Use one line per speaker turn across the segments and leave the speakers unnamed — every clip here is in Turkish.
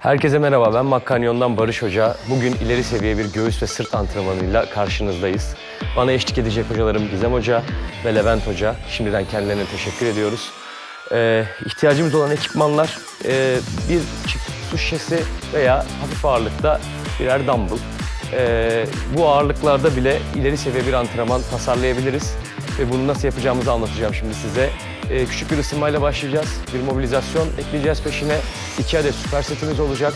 Herkese merhaba, ben Makkanyon'dan Barış Hoca. Bugün ileri seviye bir göğüs ve sırt antrenmanıyla karşınızdayız. Bana eşlik edecek hocalarım Gizem Hoca ve Levent Hoca. Şimdiden kendilerine teşekkür ediyoruz. Ee, ihtiyacımız olan ekipmanlar e, bir çift su şişesi veya hafif ağırlıkta birer dumbbell. Ee, bu ağırlıklarda bile ileri seviye bir antrenman tasarlayabiliriz. Ve bunu nasıl yapacağımızı anlatacağım şimdi size. Ee, küçük bir ısınmayla başlayacağız. Bir mobilizasyon ekleyeceğiz peşine. İki adet süper setimiz olacak.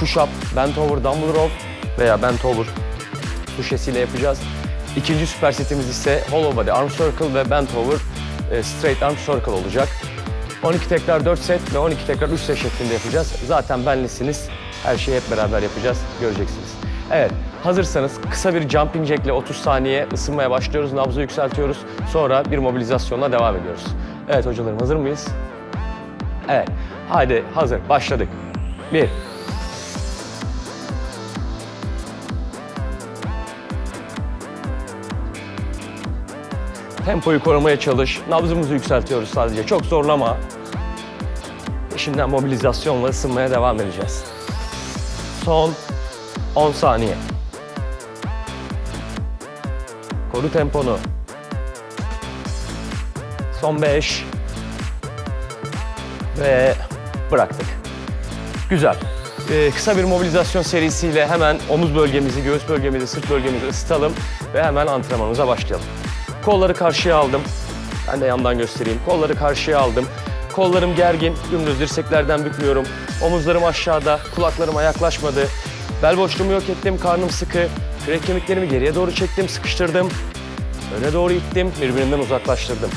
Push up, bent over, dumbbell row veya bent over su şişesiyle yapacağız. İkinci süper setimiz ise hollow body arm circle ve bent over e, straight arm circle olacak. 12 tekrar 4 set ve 12 tekrar 3 set şeklinde yapacağız. Zaten benlisiniz. Her şeyi hep beraber yapacağız. Göreceksiniz. Evet, hazırsanız kısa bir jumping jack ile 30 saniye ısınmaya başlıyoruz. Nabzı yükseltiyoruz. Sonra bir mobilizasyonla devam ediyoruz. Evet hocalarım hazır mıyız? Evet. Haydi hazır. Başladık. Bir. Tempoyu korumaya çalış. Nabzımızı yükseltiyoruz sadece. Çok zorlama. Peşinden mobilizasyonla ısınmaya devam edeceğiz. Son 10 saniye. Koru temponu. Son 5. Ve bıraktık. Güzel. Ee, kısa bir mobilizasyon serisiyle hemen omuz bölgemizi, göğüs bölgemizi, sırt bölgemizi ısıtalım ve hemen antrenmanımıza başlayalım. Kolları karşıya aldım. Ben de yandan göstereyim. Kolları karşıya aldım. Kollarım gergin, dümdüz dirseklerden bükmüyorum. Omuzlarım aşağıda, kulaklarıma yaklaşmadı. Bel boşluğumu yok ettim, karnım sıkı. Kürek kemiklerimi geriye doğru çektim, sıkıştırdım. Öne doğru ittim, birbirinden uzaklaştırdım.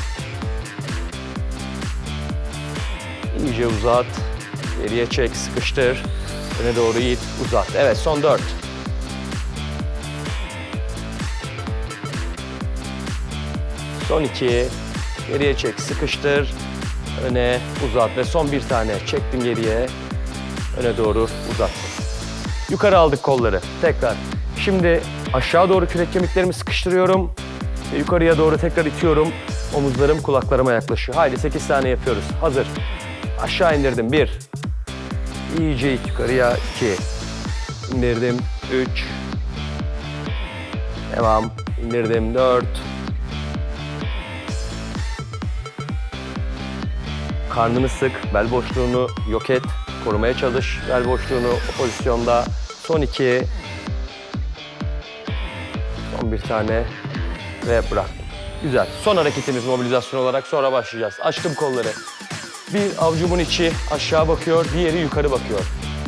İyice uzat, geriye çek, sıkıştır. Öne doğru it, uzat. Evet, son dört. Son iki. Geriye çek, sıkıştır. Öne uzat ve son bir tane çektim geriye. Öne doğru uzattım. Yukarı aldık kolları. Tekrar. Şimdi aşağı doğru kürek kemiklerimi sıkıştırıyorum. Ve yukarıya doğru tekrar itiyorum. Omuzlarım kulaklarıma yaklaşıyor. Haydi 8 tane yapıyoruz. Hazır. Aşağı indirdim. 1. İyice yukarıya. 2. İndirdim. 3. Devam. İndirdim. 4. Karnını sık, bel boşluğunu yok et, korumaya çalış. Bel boşluğunu o pozisyonda. Son iki. Son bir tane ve bıraktım. Güzel. Son hareketimiz mobilizasyon olarak sonra başlayacağız. Açtım kolları. Bir avucumun içi aşağı bakıyor, diğeri yukarı bakıyor.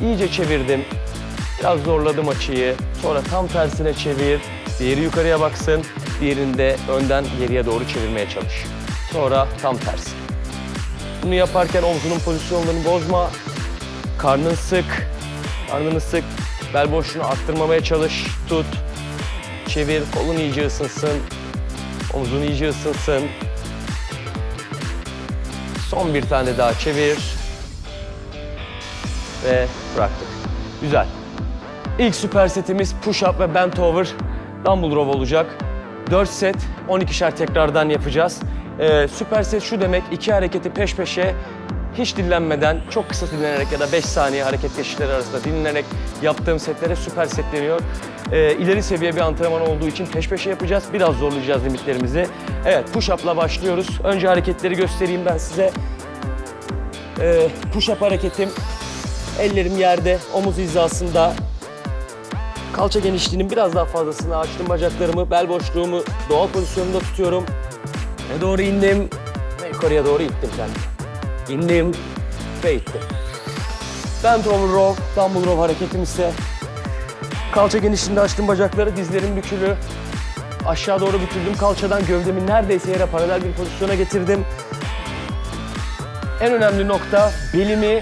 İyice çevirdim. Biraz zorladım açıyı. Sonra tam tersine çevir. Diğeri yukarıya baksın. Diğerini de önden geriye doğru çevirmeye çalış. Sonra tam tersi. Bunu yaparken omzunun pozisyonlarını bozma. Karnın sık. Karnını sık. Bel boşluğunu arttırmamaya çalış. Tut. Çevir. Kolun iyice ısınsın. Omzun iyice ısınsın. Son bir tane daha çevir. Ve bıraktık. Güzel. İlk süper setimiz push up ve bent over dumbbell row olacak. 4 set 12'şer tekrardan yapacağız. Ee, süper set şu demek iki hareketi peş peşe hiç dinlenmeden çok kısa dinlenerek ya da 5 saniye hareket geçişleri arasında dinlenerek yaptığım setlere süper set deniyor. İleri seviye bir antrenman olduğu için peş peşe yapacağız. Biraz zorlayacağız limitlerimizi. Evet push up'la başlıyoruz. Önce hareketleri göstereyim ben size. Ee, push up hareketim ellerim yerde, omuz hizasında, Kalça genişliğinin biraz daha fazlasını açtım bacaklarımı, bel boşluğumu doğal pozisyonunda tutuyorum. Ve doğru indim ve yukarıya doğru ittim kendimi. İndim ve ittim. Bent over row, dumbbell row hareketim ise kalça genişliğinde açtım bacakları, dizlerim bükülü. Aşağı doğru büküldüm. Kalçadan gövdemi neredeyse yere paralel bir pozisyona getirdim. En önemli nokta belimi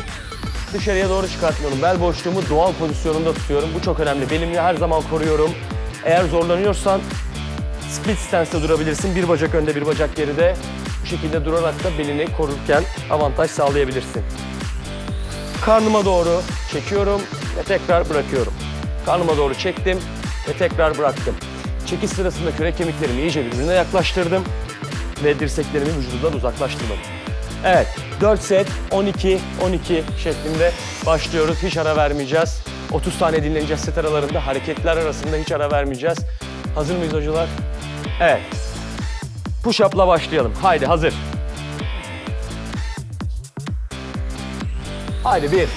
dışarıya doğru çıkartmıyorum. Bel boşluğumu doğal pozisyonunda tutuyorum. Bu çok önemli. Belimi her zaman koruyorum. Eğer zorlanıyorsan split stance'da durabilirsin. Bir bacak önde, bir bacak geride. Bu şekilde durarak da belini korurken avantaj sağlayabilirsin. Karnıma doğru çekiyorum ve tekrar bırakıyorum. Karnıma doğru çektim ve tekrar bıraktım. Çekiş sırasında kürek kemiklerimi iyice birbirine yaklaştırdım ve dirseklerimi vücudumdan uzaklaştırmadım. Evet, 4 set 12 12 şeklinde başlıyoruz. Hiç ara vermeyeceğiz. 30 tane dinleneceğiz set aralarında. Hareketler arasında hiç ara vermeyeceğiz. Hazır mıyız hocalar? Evet. Push-up'la başlayalım. Haydi hazır. Haydi bir.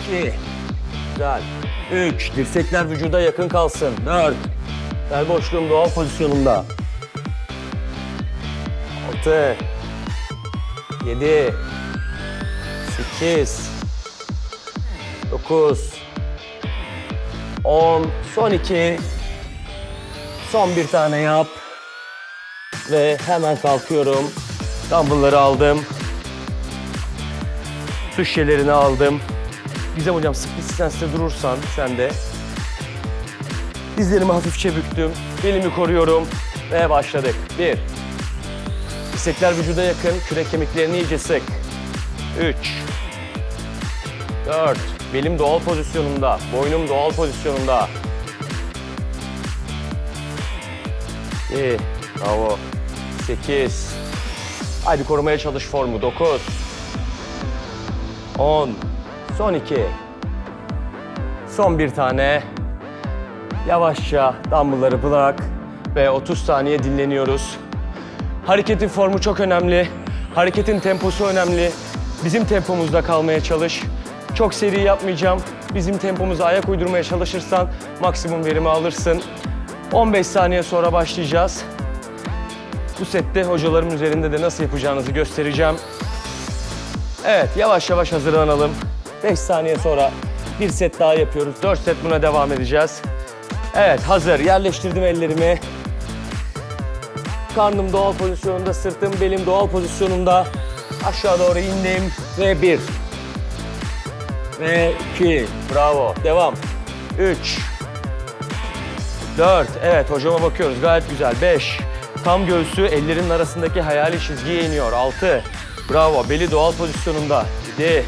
İki. Güzel. Üç. Dirsekler vücuda yakın kalsın. Dört. Bel boşluğum doğal pozisyonunda. Altı. Yedi. Sekiz. Dokuz. On. Son iki. Son bir tane yap. Ve hemen kalkıyorum. Dumbbell'ları aldım. Su şişelerini aldım. Gizem hocam split stance'de durursan sen de. Dizlerimi hafifçe büktüm. Belimi koruyorum. Ve başladık. Bir. Dirsekler vücuda yakın. Kürek kemiklerini iyice sık. Üç. Dört. Belim doğal pozisyonunda. Boynum doğal pozisyonunda. İyi. Bravo. Sekiz. Haydi korumaya çalış formu. Dokuz. 10. Son 2. Son bir tane. Yavaşça dumbbellları bırak ve 30 saniye dinleniyoruz. Hareketin formu çok önemli. Hareketin temposu önemli. Bizim tempomuzda kalmaya çalış. Çok seri yapmayacağım. Bizim tempomuza ayak uydurmaya çalışırsan maksimum verimi alırsın. 15 saniye sonra başlayacağız. Bu sette hocalarım üzerinde de nasıl yapacağınızı göstereceğim. Evet, yavaş yavaş hazırlanalım. 5 saniye sonra bir set daha yapıyoruz. 4 set buna devam edeceğiz. Evet, hazır. Yerleştirdim ellerimi. Karnım doğal pozisyonunda, sırtım, belim doğal pozisyonunda. Aşağı doğru indim ve bir. Ve iki. Bravo. Devam. Üç. Dört. Evet, hocama bakıyoruz. Gayet güzel. Beş. Tam göğsü ellerin arasındaki hayali çizgiye iniyor. Altı. Bravo. Beli doğal pozisyonunda. 7.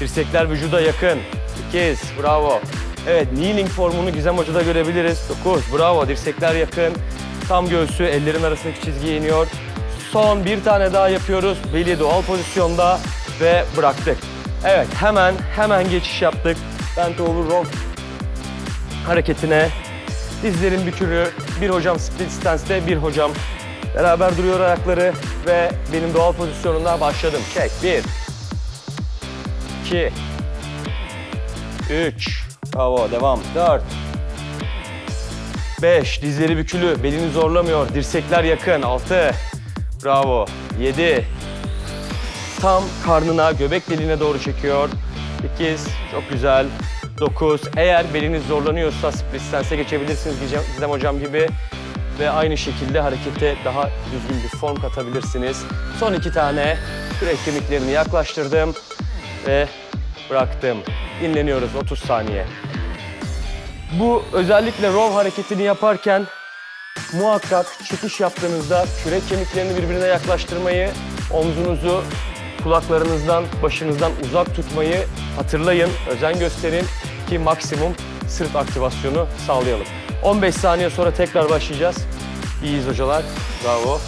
Dirsekler vücuda yakın. 8. Bravo. Evet, kneeling formunu Gizem Hoca'da görebiliriz. 9. Bravo. Dirsekler yakın. Tam göğsü ellerin arasındaki çizgiye iniyor. Son bir tane daha yapıyoruz. Beli doğal pozisyonda ve bıraktık. Evet, hemen hemen geçiş yaptık. Bent over row hareketine. Dizlerin bükülü. Bir hocam split stance'de, bir hocam Beraber duruyor ayakları ve benim doğal pozisyonumda başladım. Çek. Bir. iki, Üç. Bravo. Devam. Dört. Beş. Dizleri bükülü. Belini zorlamıyor. Dirsekler yakın. Altı. Bravo. Yedi. Tam karnına, göbek deliğine doğru çekiyor. Sekiz. Çok güzel. 9. Eğer beliniz zorlanıyorsa split stance'e geçebilirsiniz Gizem, hocam gibi ve aynı şekilde harekete daha düzgün bir form katabilirsiniz. Son iki tane kürek kemiklerini yaklaştırdım ve bıraktım. Dinleniyoruz 30 saniye. Bu özellikle row hareketini yaparken muhakkak çekiş yaptığınızda kürek kemiklerini birbirine yaklaştırmayı, omzunuzu kulaklarınızdan, başınızdan uzak tutmayı hatırlayın, özen gösterin ki maksimum sırt aktivasyonu sağlayalım. 15 saniye sonra tekrar başlayacağız. İyiyiz hocalar. Bravo.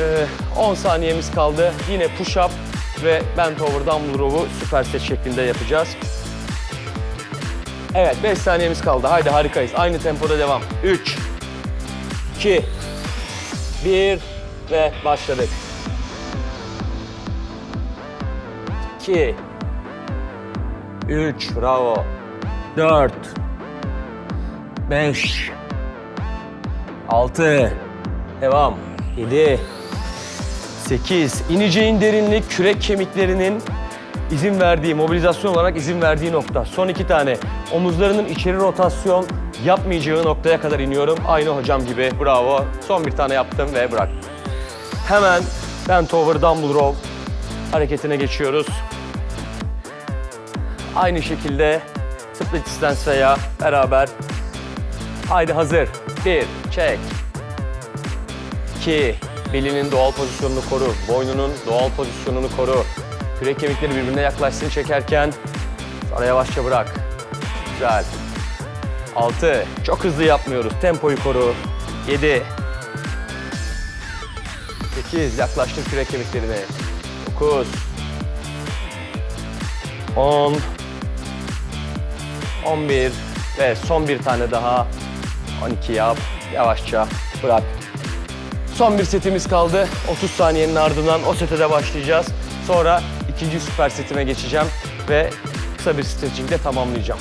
Ee, 10 saniyemiz kaldı. Yine push up ve bent over dumbbell row'u süperset şeklinde yapacağız. Evet 5 saniyemiz kaldı. Haydi harikayız. Aynı tempoda devam. 3 2 1 ve başladık. 2 3 bravo. 4 5 6 Devam. 7 8 İneceğin derinlik kürek kemiklerinin izin verdiği, mobilizasyon olarak izin verdiği nokta. Son iki tane. Omuzlarının içeri rotasyon yapmayacağı noktaya kadar iniyorum. Aynı hocam gibi. Bravo. Son bir tane yaptım ve bıraktım. Hemen bent over dumbbell row hareketine geçiyoruz. Aynı şekilde split stance veya beraber. Haydi hazır. Bir, çek. İki, belinin doğal pozisyonunu koru. Boynunun doğal pozisyonunu koru. Kürek kemikleri birbirine yaklaşsın çekerken. Sonra yavaşça bırak. Güzel. Altı, çok hızlı yapmıyoruz. Tempoyu koru. Yedi. 8. Yaklaştır kürek kemiklerini. 9. 10. 11. Ve son bir tane daha. 12 yap. Yavaşça bırak. Son bir setimiz kaldı. 30 saniyenin ardından o sete de başlayacağız. Sonra ikinci süper setime geçeceğim ve kısa bir stretchingle tamamlayacağım.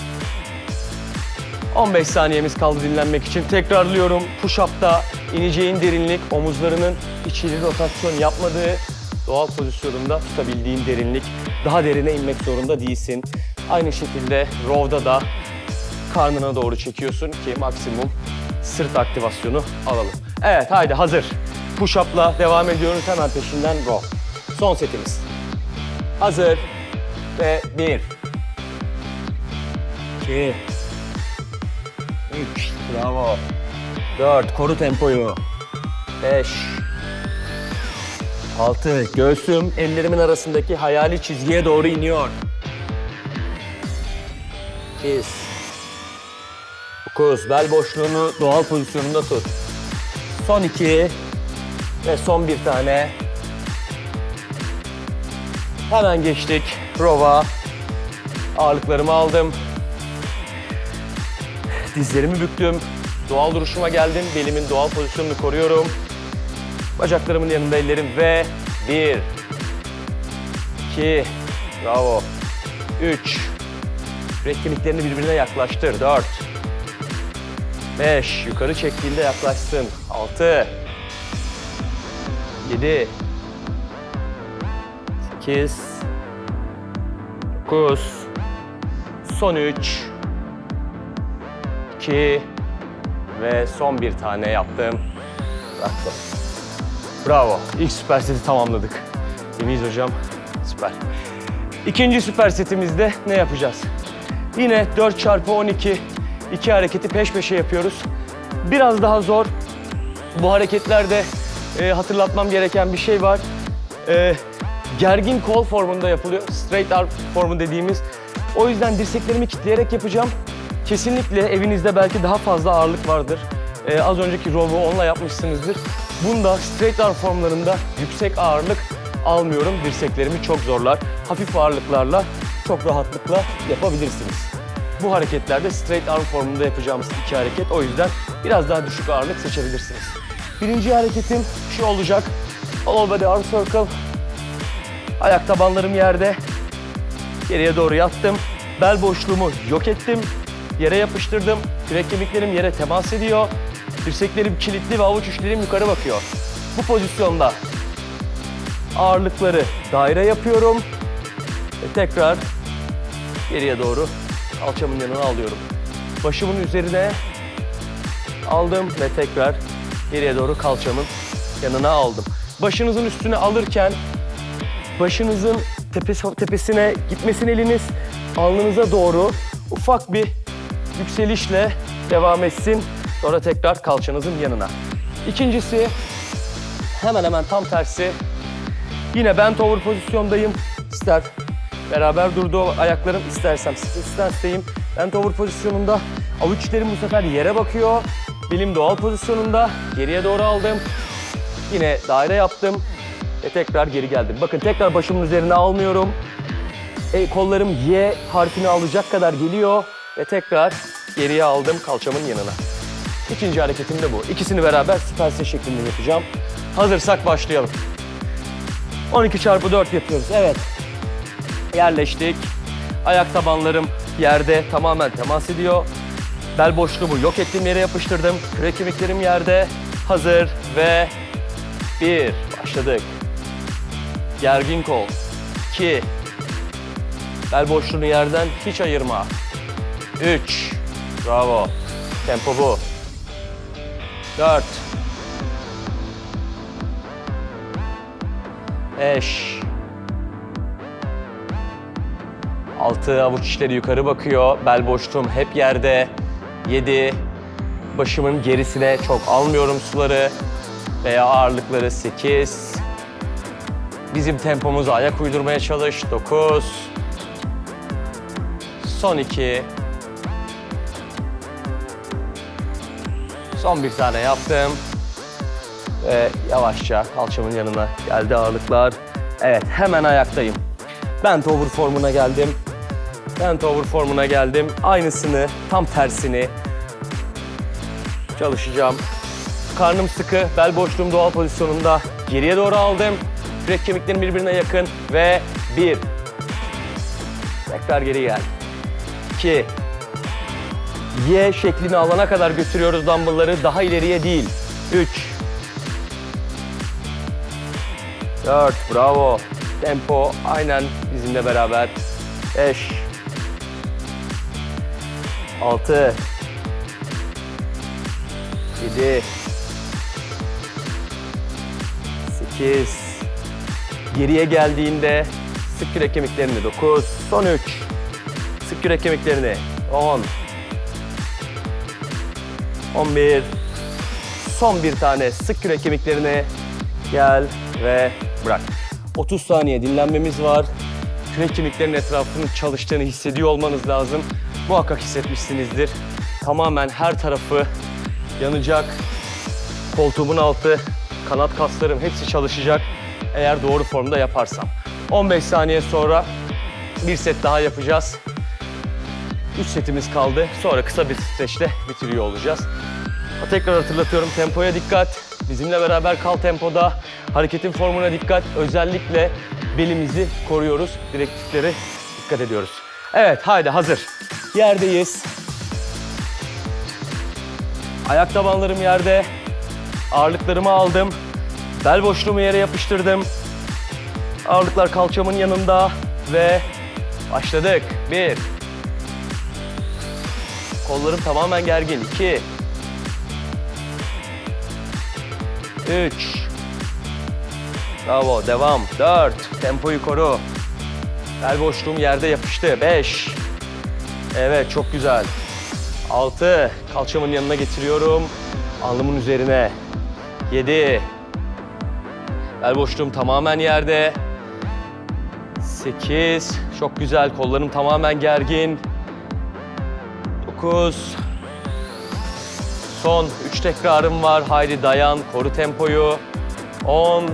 15 saniyemiz kaldı dinlenmek için. Tekrarlıyorum. Push-up'ta ineceğin derinlik, omuzlarının içeri rotasyon yapmadığı doğal pozisyonunda tutabildiğin derinlik. Daha derine inmek zorunda değilsin. Aynı şekilde row'da da karnına doğru çekiyorsun ki maksimum sırt aktivasyonu alalım. Evet haydi hazır. Push-up'la devam ediyoruz hemen peşinden row. Son setimiz. Hazır. Ve bir. İki. Üç. Bravo. Dört. Koru tempoyu. Beş. Altı. Göğsüm ellerimin arasındaki hayali çizgiye doğru iniyor. 8, 9. Bel boşluğunu doğal pozisyonunda tut. Son 2 ve son bir tane. Hemen geçtik. Prova. Ağırlıklarımı aldım. Dizlerimi büktüm. Doğal duruşuma geldim. Belimin doğal pozisyonunu koruyorum. Bacaklarımın yanında ellerim ve 1 2 Bravo. 3 Red kemiklerini birbirine yaklaştır. 4. 5. Yukarı çektiğinde yaklaşsın. 6. 7. 8. 9. Son 3. 2. Ve son bir tane yaptım. Bıraktım. Bravo. İlk süper seti tamamladık. Temiz hocam. Süper. İkinci süper setimizde ne yapacağız? Yine 4 çarpı 12 iki hareketi peş peşe yapıyoruz. Biraz daha zor. Bu hareketlerde e, hatırlatmam gereken bir şey var. E, gergin kol formunda yapılıyor. Straight arm formu dediğimiz. O yüzden dirseklerimi kitleyerek yapacağım. Kesinlikle evinizde belki daha fazla ağırlık vardır. Ee, az önceki row'u onunla yapmışsınızdır. Bunda straight arm formlarında yüksek ağırlık almıyorum. Dirseklerimi çok zorlar. Hafif ağırlıklarla çok rahatlıkla yapabilirsiniz. Bu hareketlerde straight arm formunda yapacağımız iki hareket. O yüzden biraz daha düşük ağırlık seçebilirsiniz. Birinci hareketim şu olacak. All body arm circle. Ayak tabanlarım yerde. Geriye doğru yattım. Bel boşluğumu yok ettim. Yere yapıştırdım. Kürek kemiklerim yere temas ediyor. Dirseklerim kilitli ve avuç uçlarım yukarı bakıyor. Bu pozisyonda ağırlıkları daire yapıyorum. Ve tekrar geriye doğru kalçamın yanına alıyorum. Başımın üzerine aldım ve tekrar geriye doğru kalçamın yanına aldım. Başınızın üstüne alırken başınızın tepesi, tepesine gitmesin eliniz. Alnınıza doğru ufak bir yükselişle devam etsin. Sonra tekrar kalçanızın yanına. İkincisi hemen hemen tam tersi. Yine bent over pozisyondayım. İster beraber durduğu ayaklarım istersem split stance'deyim. Bent over pozisyonunda avuçlarım bu sefer yere bakıyor. Belim doğal pozisyonunda. Geriye doğru aldım. Yine daire yaptım ve tekrar geri geldim. Bakın tekrar başımın üzerine almıyorum. E, kollarım Y harfini alacak kadar geliyor ve tekrar geriye aldım kalçamın yanına. İkinci hareketim de bu. İkisini beraber süperse şeklinde yapacağım. Hazırsak başlayalım. 12 çarpı 4 yapıyoruz. Evet. Yerleştik. Ayak tabanlarım yerde tamamen temas ediyor. Bel boşluğumu yok ettiğim yere yapıştırdım. Kürek kemiklerim yerde. Hazır ve bir. Başladık. Gergin kol. 2. Bel boşluğunu yerden hiç ayırma. 3. Bravo. Tempo bu. 4. 5. 6 avuç içleri yukarı bakıyor. Bel boşluğum hep yerde. 7. Başımın gerisine çok almıyorum suları veya ağırlıkları 8. Bizim tempomuza ayak uydurmaya çalış. 9. Son 2. Son bir tane yaptım. Ve yavaşça kalçamın yanına geldi ağırlıklar. Evet hemen ayaktayım. Bent over formuna geldim. Bent over formuna geldim. Aynısını, tam tersini çalışacağım. Karnım sıkı, bel boşluğum doğal pozisyonunda. Geriye doğru aldım. Kürek kemiklerim birbirine yakın ve bir. Tekrar geri gel. İki. Y şeklini alana kadar götürüyoruz dumbbellları. Daha ileriye değil. Üç. Dört. Bravo. Tempo aynen bizimle beraber. Beş. Altı. Yedi. Sekiz. Geriye geldiğinde sık kürek kemiklerini. Dokuz. Son üç. Sık kürek kemiklerini. On. On bir. Son bir tane sık kürek kemiklerine gel ve bırak. 30 saniye dinlenmemiz var. Kürek kemiklerinin etrafının çalıştığını hissediyor olmanız lazım. Muhakkak hissetmişsinizdir. Tamamen her tarafı yanacak. Koltuğumun altı, kanat kaslarım hepsi çalışacak. Eğer doğru formda yaparsam. 15 saniye sonra bir set daha yapacağız. 3 setimiz kaldı. Sonra kısa bir streçle bitiriyor olacağız. Tekrar hatırlatıyorum tempoya dikkat. Bizimle beraber kal tempoda. Hareketin formuna dikkat. Özellikle belimizi koruyoruz. Direktiflere dikkat ediyoruz. Evet haydi hazır. Yerdeyiz. Ayak tabanlarım yerde. Ağırlıklarımı aldım. Bel boşluğumu yere yapıştırdım. Ağırlıklar kalçamın yanında ve başladık. Bir. Kollarım tamamen gergin. İki. Üç. Bravo. Devam. Dört. Tempoyu koru. Bel boşluğum yerde yapıştı. Beş. Evet çok güzel. Altı. Kalçamın yanına getiriyorum. Alnımın üzerine. Yedi. Bel boşluğum tamamen yerde. Sekiz. Çok güzel. Kollarım tamamen gergin. Dokuz. Son 3 tekrarım var. Haydi dayan, koru tempoyu. 10.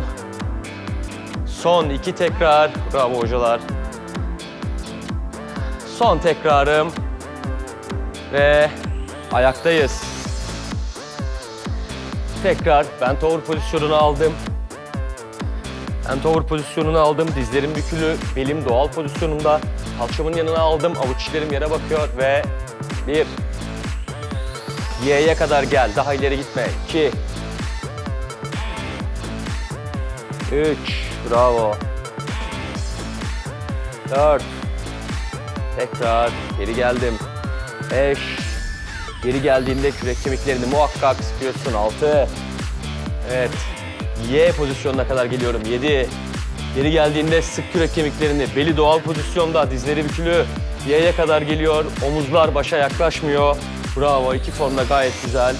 Son 2 tekrar. Bravo hocalar. Son tekrarım. Ve ayaktayız. Tekrar bent over pozisyonunu aldım. Bent over pozisyonunu aldım. Dizlerim bükülü, belim doğal pozisyonunda. Kalçamın yanına aldım. Avuç içlerim yere bakıyor ve bir, Y'ye kadar gel. Daha ileri gitme. 2 3 Bravo. 4 Tekrar geri geldim. 5 Geri geldiğinde kürek kemiklerini muhakkak sıkıyorsun. 6 Evet. Y pozisyonuna kadar geliyorum. 7 Geri geldiğinde sık kürek kemiklerini. Beli doğal pozisyonda. Dizleri bükülü. Y'ye kadar geliyor. Omuzlar başa yaklaşmıyor. Bravo. iki formda gayet güzel.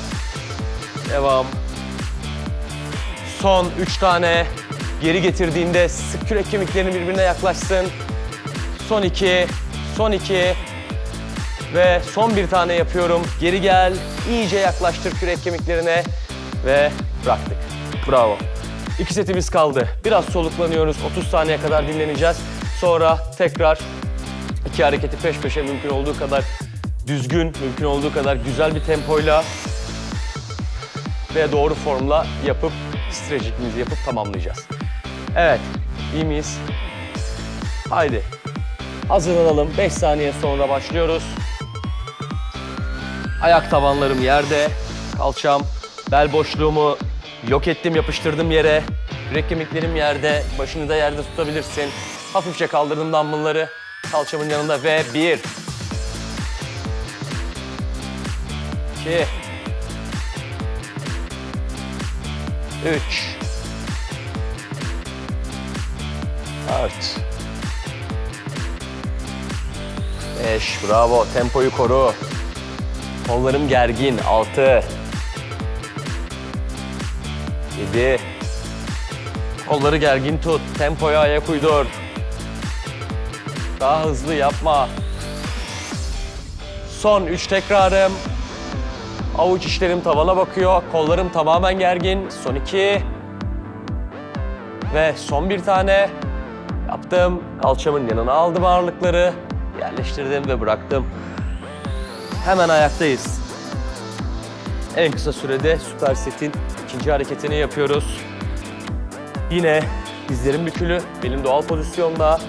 Devam. Son üç tane. Geri getirdiğinde sık kürek kemiklerini birbirine yaklaşsın. Son iki. Son iki. Ve son bir tane yapıyorum. Geri gel. İyice yaklaştır kürek kemiklerine. Ve bıraktık. Bravo. İki setimiz kaldı. Biraz soluklanıyoruz. 30 saniye kadar dinleneceğiz. Sonra tekrar iki hareketi peş peşe mümkün olduğu kadar düzgün, mümkün olduğu kadar güzel bir tempoyla ve doğru formla yapıp stretchingimizi yapıp tamamlayacağız. Evet, iyi miyiz? Haydi. Hazırlanalım. 5 saniye sonra başlıyoruz. Ayak tabanlarım yerde. Kalçam, bel boşluğumu yok ettim, yapıştırdım yere. Yürek kemiklerim yerde. Başını da yerde tutabilirsin. Hafifçe kaldırdım dumbbellları. Kalçamın yanında ve bir. İki. Üç. Dört. Beş. Bravo. Tempoyu koru. Kollarım gergin. Altı. Yedi. Kolları gergin tut. Tempoya ayak uydur. Daha hızlı yapma. Son üç tekrarım. Avuç içlerim tavana bakıyor. Kollarım tamamen gergin. Son iki. Ve son bir tane. Yaptım. Kalçamın yanına aldım ağırlıkları. Yerleştirdim ve bıraktım. Hemen ayaktayız. En kısa sürede süper setin ikinci hareketini yapıyoruz. Yine dizlerim bükülü, belim doğal pozisyonda.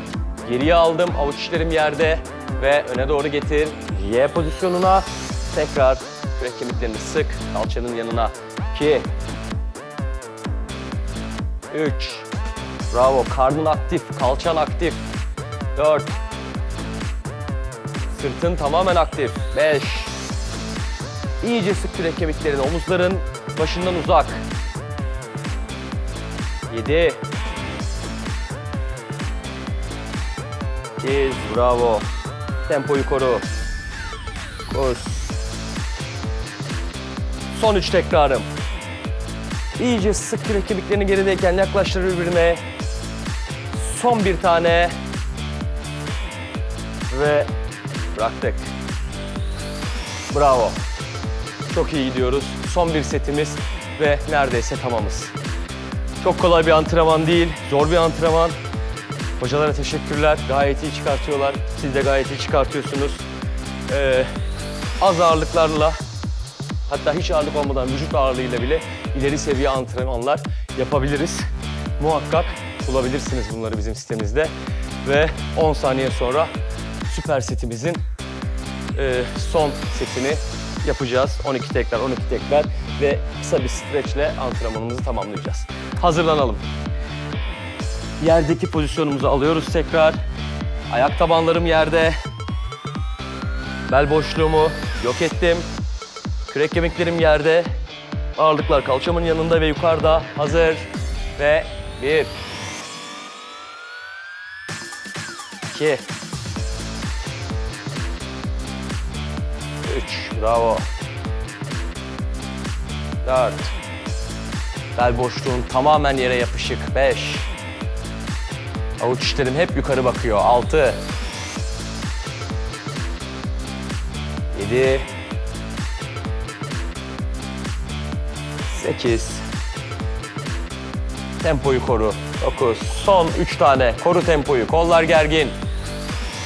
Geriye aldım, avuç içlerim yerde ve öne doğru getir. Y pozisyonuna. Tekrar kürek kemiklerini sık, kalçanın yanına. 2 3 Bravo, karnın aktif, kalçan aktif. 4 Sırtın tamamen aktif. 5 İyice sık kürek kemiklerini, omuzların başından uzak. 7 8 Bravo. Tempoyu koru. Koş. Son 3 tekrarım. İyice sık kürek kemiklerini gerideyken yaklaştır birbirine. Son bir tane. Ve bıraktık. Bravo. Çok iyi gidiyoruz. Son bir setimiz ve neredeyse tamamız. Çok kolay bir antrenman değil, zor bir antrenman. Hocalara teşekkürler. Gayet iyi çıkartıyorlar. Siz de gayet iyi çıkartıyorsunuz. Ee, az ağırlıklarla, hatta hiç ağırlık olmadan vücut ağırlığıyla bile ileri seviye antrenmanlar yapabiliriz. Muhakkak bulabilirsiniz bunları bizim sitemizde. Ve 10 saniye sonra süper setimizin e, son setini yapacağız. 12 tekrar, 12 tekrar ve kısa bir streçle antrenmanımızı tamamlayacağız. Hazırlanalım. Yerdeki pozisyonumuzu alıyoruz tekrar. Ayak tabanlarım yerde. Bel boşluğumu yok ettim. Kürek kemiklerim yerde. Ağırlıklar kalçamın yanında ve yukarıda. Hazır. Ve bir. İki. Üç. Bravo. Dört. Bel boşluğun tamamen yere yapışık. Beş. Avuç içlerim hep yukarı bakıyor. Altı. Yedi. Sekiz. Tempoyu koru. Dokuz. Son üç tane. Koru tempoyu. Kollar gergin.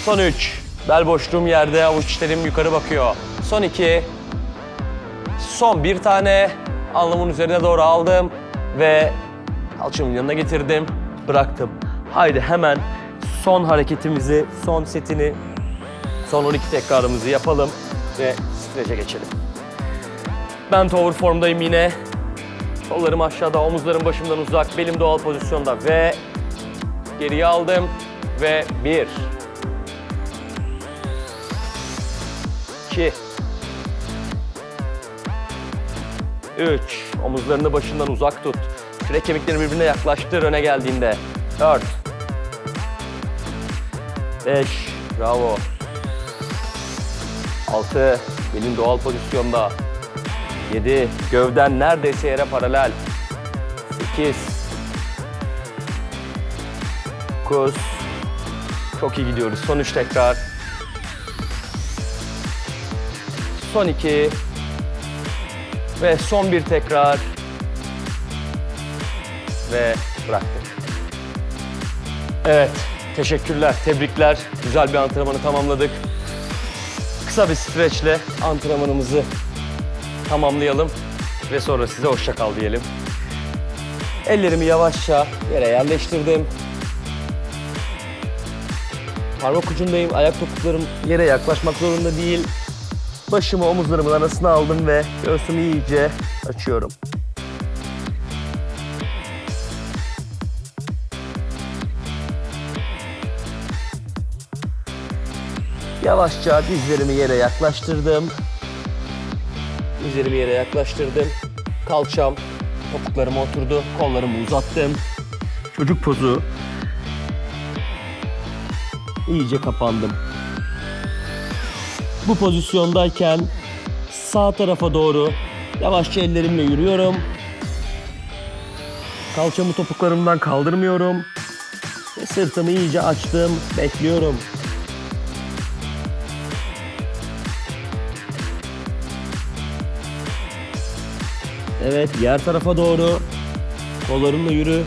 Son üç. Bel boşluğum yerde. Avuç içlerim yukarı bakıyor. Son iki. Son bir tane. Alnımın üzerine doğru aldım. Ve kalçamın yanına getirdim. Bıraktım. Haydi hemen son hareketimizi, son setini, son 12 tekrarımızı yapalım ve strece geçelim. Ben tower formdayım yine. Kollarım aşağıda, omuzlarım başımdan uzak, belim doğal pozisyonda ve geriye aldım ve bir, iki, üç, omuzlarını başından uzak tut. Kürek kemiklerini birbirine yaklaştır öne geldiğinde. Dört, beş, bravo. Altı, belin doğal pozisyonda. Yedi, gövden neredeyse yere paralel. Sekiz, dokuz, çok iyi gidiyoruz. Son üç tekrar. Son iki. Ve son bir tekrar. Ve bıraktık. Evet, teşekkürler, tebrikler. Güzel bir antrenmanı tamamladık. Kısa bir streçle antrenmanımızı tamamlayalım ve sonra size hoşça kal diyelim. Ellerimi yavaşça yere yerleştirdim. Parmak ucundayım, ayak topuklarım yere yaklaşmak zorunda değil. Başımı omuzlarımın arasına aldım ve göğsümü iyice açıyorum. Yavaşça dizlerimi yere yaklaştırdım. Dizlerimi yere yaklaştırdım. Kalçam topuklarıma oturdu. Kollarımı uzattım. Çocuk pozu. İyice kapandım. Bu pozisyondayken sağ tarafa doğru yavaşça ellerimle yürüyorum. Kalçamı topuklarımdan kaldırmıyorum. Ve sırtımı iyice açtım. Bekliyorum. Evet, diğer tarafa doğru. Kollarınla yürü.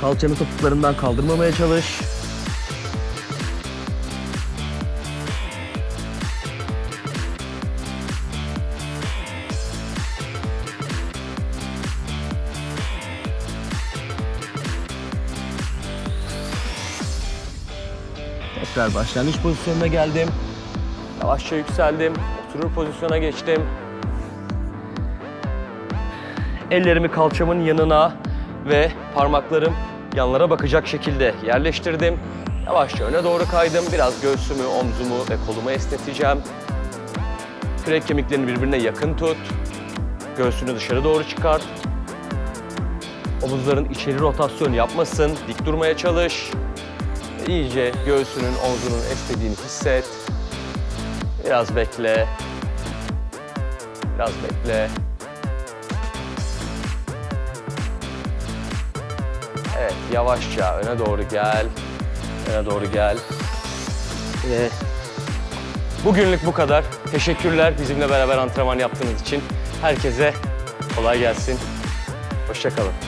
Kalçanı topuklarından kaldırmamaya çalış. Tekrar başlangıç pozisyonuna geldim. Yavaşça yükseldim. Oturur pozisyona geçtim. Ellerimi kalçamın yanına ve parmaklarım yanlara bakacak şekilde yerleştirdim. Yavaşça öne doğru kaydım. Biraz göğsümü, omzumu ve kolumu esneteceğim. Kürek kemiklerini birbirine yakın tut. Göğsünü dışarı doğru çıkart. Omuzların içeri rotasyon yapmasın. Dik durmaya çalış. İyice göğsünün, omzunun esnediğini hisset. Biraz bekle. Biraz bekle. Evet, yavaşça öne doğru gel. Öne doğru gel. Ve bugünlük bu kadar. Teşekkürler bizimle beraber antrenman yaptığınız için. Herkese kolay gelsin. Hoşçakalın.